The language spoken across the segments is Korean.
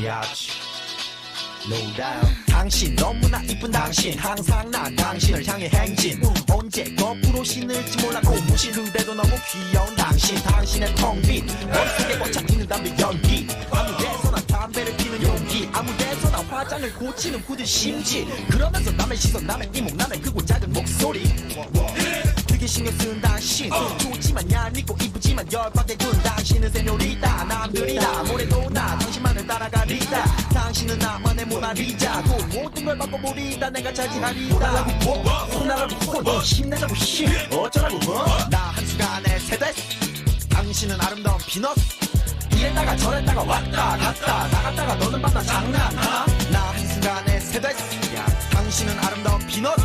비아치 No doubt. 당신 너무나 이쁜 당신 항상 난 당신을 향해 행진. 언제 거꾸로 신을지 몰랐고 무신 그래도 너무 귀여운 당신. 당신의 텅빈 머릿속에 꽉차 있는 담배 연기. 아무 데서나 담배를 피는 용기. 아무 데서나 화장을 고치는 굳은 심지. 그러면서 남의 시선 남의 이목 남의 크고 작은 목소리. 되게 신경 쓴 당신. 좋지만 얄밉고 이쁘지만 열받게 군 당신은 세뇨리다. 남들이 다 모래도 나 따라가리다. 당신은 나만의 모나리자. 또 모든 걸 바꿔보리다. 내가 차지하리다. 혼나라고 혼 힘내자고 힘 어쩌라고 뭐나 한순간에 세대. 당신은 아름다운 피넛 이랬다가 저랬다가 왔다 갔다 나갔다가 너는 만나 장난하나 나 한순간에 세대. 당신은 아름다운 피넛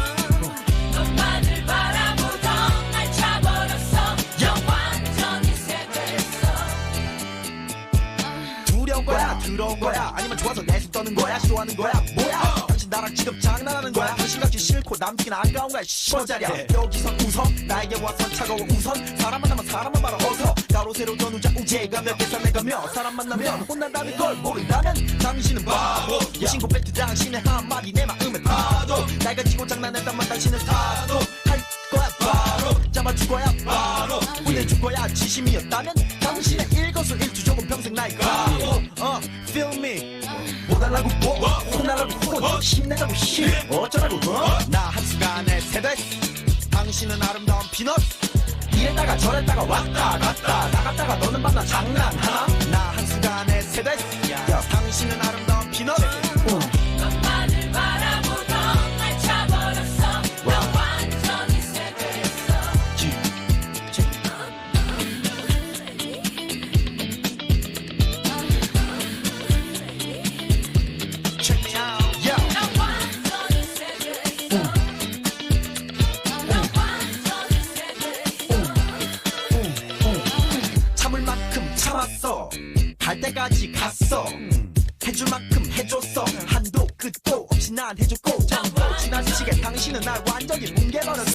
좋아서 내숭 떠는 거야? 시도하는 거야? 뭐야? 당신 나랑 지금 장난하는 거야? 당신같이 싫고 남긴 아까운 거야 씨발자리야. 여기서 웃어 나에게 와서 차가워 우선. 사람 만나면 사람만 바라 어서. 가로 세로 전우자 우제가 몇개 살내가며. 사람 만나면 혼난다는 걸 모른다면 당신은 바보. 신고 뱉트 당신의 한마디 내 마음에 파도. 날 가지고 장난했단만 당신은 타도. 할 거야 바로. 잡아줄 거야 바로. 보내줄 거야 지심이었다면 당신의 일거수 일투 조금 평생 나의 가 혼나라고 혼 힘내자고 힘 어쩌라고 어 나 한순간에 세대 당신은 아름다운 피넛. 이랬다가 저랬다가 왔다 갔다. 나갔다가 너는 만나 장난하나 나 한순간에 야, 당신은 아름다운 피넛 갈 때까지 갔어. 해줄 만큼 해줬어. 한도 끝도 없이 난 해줬고. 지나치게 당신은 날 완전히 뭉개버렸어